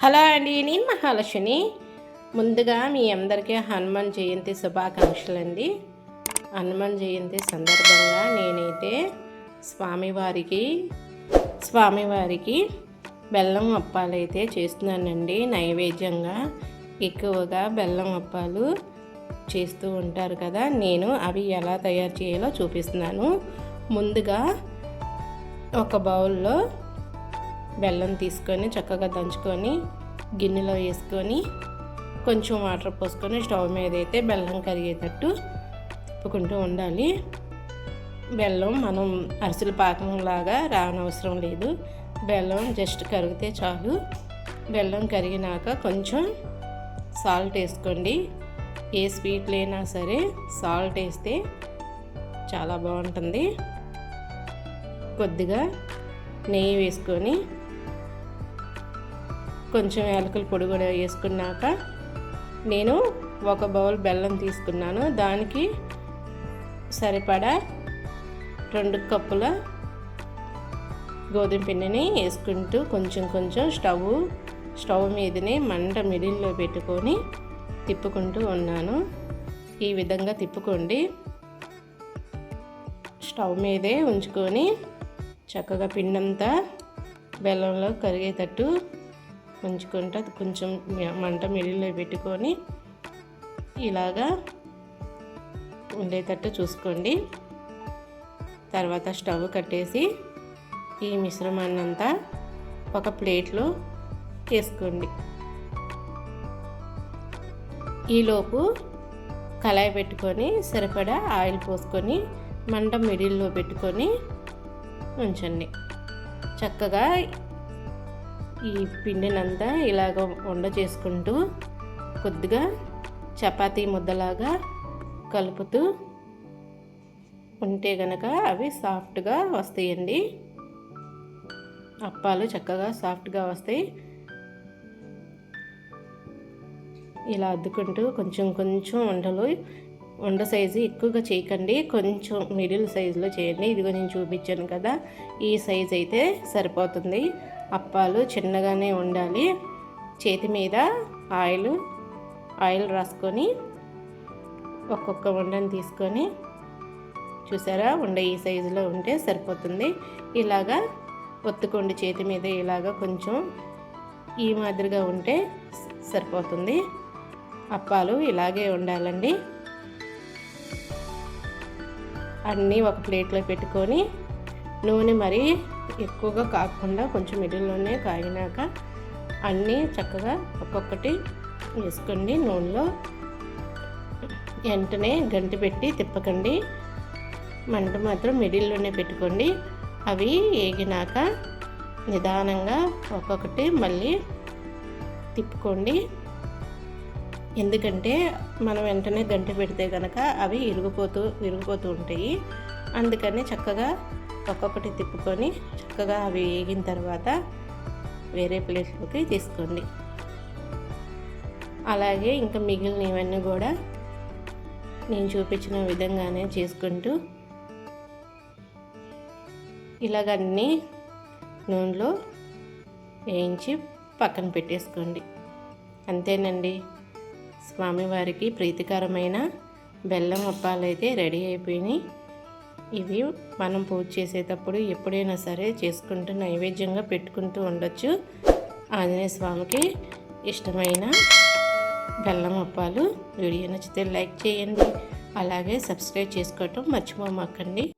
Hello అండి నేను మహాలక్ష్మి. ముందుగా మీ అందరికీ హనుమాన్ జయంతి శుభాకాంక్షలు అండి హనుమాన్ జయంతి సందర్భంగా నేనైతే స్వామివారికి స్వామివారికి బెల్లం అప్పాలు అయితే చేస్తున్నానండి. నైవేద్యంగా ఎక్కువగా బెల్లం అప్పాలు చేస్తూ ఉంటారు కదా నేను అవి ఎలా తయారు చేయాలో చూపిస్తున్నాను. ముందుగా ఒక బౌల్లో బెల్లం తీసుకొని చక్కగా దంచుకొని గిన్నెలో వేసుకొని కొంచెం వాటర్ పోసుకొని స్టవ్ మీద అయితే బెల్లం కరిగేటట్టు తిప్పుకుంటూ ఉండాలి. బెల్లం మనం అరిసెల పాకంలాగా రానవసరం లేదు. బెల్లం జస్ట్ కరిగితే చాలు. బెల్లం కరిగినాక కొంచెం సాల్ట్ వేసుకోండి. ఏ స్వీట్ లేనా సరే సాల్ట్ వేస్తే చాలా బాగుంటుంది. కొద్దిగా నెయ్యి వేసుకొని కొంచెం యాలకుల పొడి కూడా వేసుకున్నాక నేను ఒక బౌల్ బెల్లం తీసుకున్నాను. దానికి సరిపడా రెండు కప్పుల గోధుమ పిండిని వేసుకుంటూ కొంచెం కొంచెం స్టవ్ స్టవ్ మీదనే మంట మిడిల్లో పెట్టుకొని తిప్పుకుంటూ ఉన్నాను. ఈ విధంగా తిప్పుకోండి. స్టవ్ మీదే ఉంచుకొని చక్కగా పిండంతా బెల్లంలో కరిగేటట్టు ఉంచుకుంటా కొంచెం మంట మిడిల్లో పెట్టుకొని ఇలాగా ఉండేటట్టు చూసుకోండి. తర్వాత స్టవ్ కట్టేసి ఈ మిశ్రమాన్ని అంతా ఒక ప్లేట్లో వేసుకోండి. ఈలోపు కళాయి పెట్టుకొని సరిపడా ఆయిల్ పోసుకొని మంట మిడిల్లో పెట్టుకొని ఉంచండి. చక్కగా ఈ పిండినంతా ఇలాగ వండ చేసుకుంటూ కొద్దిగా చపాతీ ముద్దలాగా కలుపుతూ ఉంటే గనక అవి సాఫ్ట్గా వస్తాయండి. అప్పాలు చక్కగా సాఫ్ట్గా వస్తాయి. ఇలా అద్దుకుంటూ కొంచెం కొంచెం వండలు వండ సైజు ఎక్కువగా చేయకండి. కొంచెం మిడిల్ సైజులో చేయండి. ఇదిగో నేను చూపించాను కదా ఈ సైజ్ అయితే సరిపోతుంది. అప్పాలు చిన్నగానే ఉండాలి. చేతి మీద ఆయిల్ ఆయిల్ రాసుకొని ఒక్కొక్క ఉండని తీసుకొని చూసారా? ఉండ ఈ సైజులో ఉంటే సరిపోతుంది. ఇలాగా ఒత్తుకోండి చేతి మీద ఇలాగా కొంచెం ఈ మాదిరిగా ఉంటే సరిపోతుంది. అప్పాలు ఇలాగే ఉండాలండి. అన్నీ ఒక ప్లేట్లో పెట్టుకొని నూనె మరీ ఎక్కువగా కాకుండా కొంచెం మిడిల్లోనే కాగినాక అన్నీ చక్కగా ఒక్కొక్కటి వేసుకోండి నూనెలో. వెంటనే గంటి పెట్టి తిప్పకండి. మంట మాత్రం మిడిల్లోనే పెట్టుకోండి. అవి వేగినాక నిదానంగా ఒక్కొక్కటి మళ్ళీ తిప్పుకోండి. ఎందుకంటే మనం వెంటనే గంట పెడితే కనుక అవి ఇరిగిపోతూ విరిగిపోతూ ఉంటాయి. అందుకని చక్కగా ఒక్కొక్కటి తిప్పుకొని చక్కగా అవి వేగిన తర్వాత వేరే ప్లేట్లోకి తీసుకోండి. అలాగే ఇంకా మిగిలినవన్నీ కూడా నేను చూపించిన విధంగానే చేసుకుంటూ ఇలాగన్నీ నూనెలో వేయించి పక్కన పెట్టేసుకోండి. అంతేనండి. స్వామివారికి ప్రీతికరమైన బెల్లం అప్పాలైతే రెడీ అయిపోయినాయి. ఇవి మనం పూజ చేసేటప్పుడు ఎప్పుడైనా సరే చేసుకుంటూ నైవేద్యంగా పెట్టుకుంటూ ఉండొచ్చు. ఆంజనేయ స్వామికి ఇష్టమైన బెల్లం అప్పాలు. వీడియో నచ్చితే లైక్ చేయండి. అలాగే సబ్స్క్రైబ్ చేసుకోవటం మర్చిపోమాకండి.